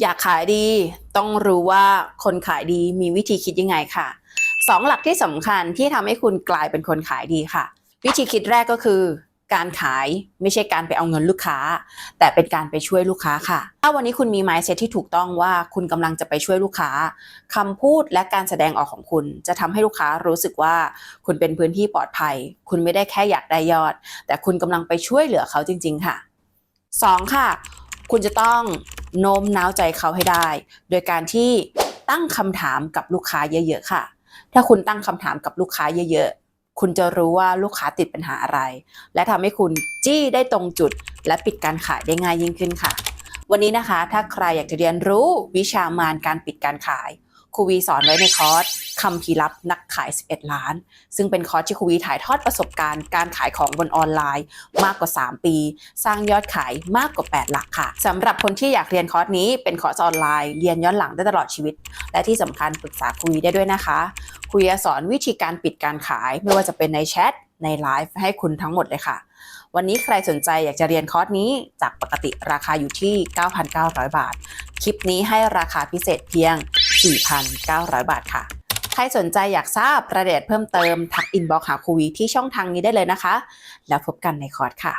อยากขายดี ต้องรู้ว่าคนขายดีมีวิธีคิดยังไงค่ะสองหลักที่สำคัญที่ทำให้คุณกลายเป็นคนขายดีค่ะ วิธีคิดแรกก็คือ การขายไม่ใช่การไปเอาเงินลูกค้า แต่เป็นการไปช่วยลูกค้าค่ะ ถ้าวันนี้คุณมี mindset ที่ถูกต้องว่าคุณกำลังจะไปช่วยลูกค้าคำพูดและการแสดงออกของคุณ จะทำให้ลูกค้ารู้สึกว่าคุณเป็นพื้นที่ปลอดภัย คุณไม่ได้แค่อยากได้ยอด แต่คุณกำลังไปช่วยเหลือเขาจริง ๆ ค่ะ 2. ค่ะ คุณจะต้อง โน้มน้าวใจเขาให้ได้ โดยการที่ตั้งคำถามกับลูกค้าเยอะ ๆ ค่ะ ถ้าคุณตั้งคำถามกับลูกค้าเยอะ ๆ คุณจะรู้ว่าลูกค้าติดปัญหาอะไร และทำให้คุณจี้ได้ตรงจุด และปิดการขายได้ง่ายยิ่งขึ้นค่ะ วันนี้นะคะ ถ้าใครอยากจะเรียนรู้วิชามารการปิดการขายครูวีสอนไว้ในคอร์ส คำพีร์ลับนักขาย 11 ล้าน ซึ่งเป็นคอร์สที่ครูวีถ่ายทอดประสบการณ์การขายของบนออนไลน์มากกว่า 3 ปี สร้างยอดขายมากกว่า 8 หลักค่ะสำหรับคนที่อยากเรียนคอร์สนี้เป็นคอร์สออนไลน์เรียนย้อนหลังได้ตลอดชีวิต และที่สำคัญปรึกษาครูวีได้ด้วยนะคะครูวีสอนวิธีการปิดการขาย ไม่ว่าจะเป็นในแชทในไลฟ์ให้คุณทั้งหมดเลยค่ะ วันนี้ใครสนใจอยากจะเรียนคอร์สนี้จากปกติราคาอยู่ที่ 9,900 บาท คลิปนี้ให้ราคาพิเศษเพียง 4,900 บาทค่ะ ใครสนใจอยากทราบรายละเอียดเพิ่มเติมทักอินบ็อกหาครูวีที่ช่องทางนี้ได้เลยนะคะ แล้วพบกันในคอร์สค่ะ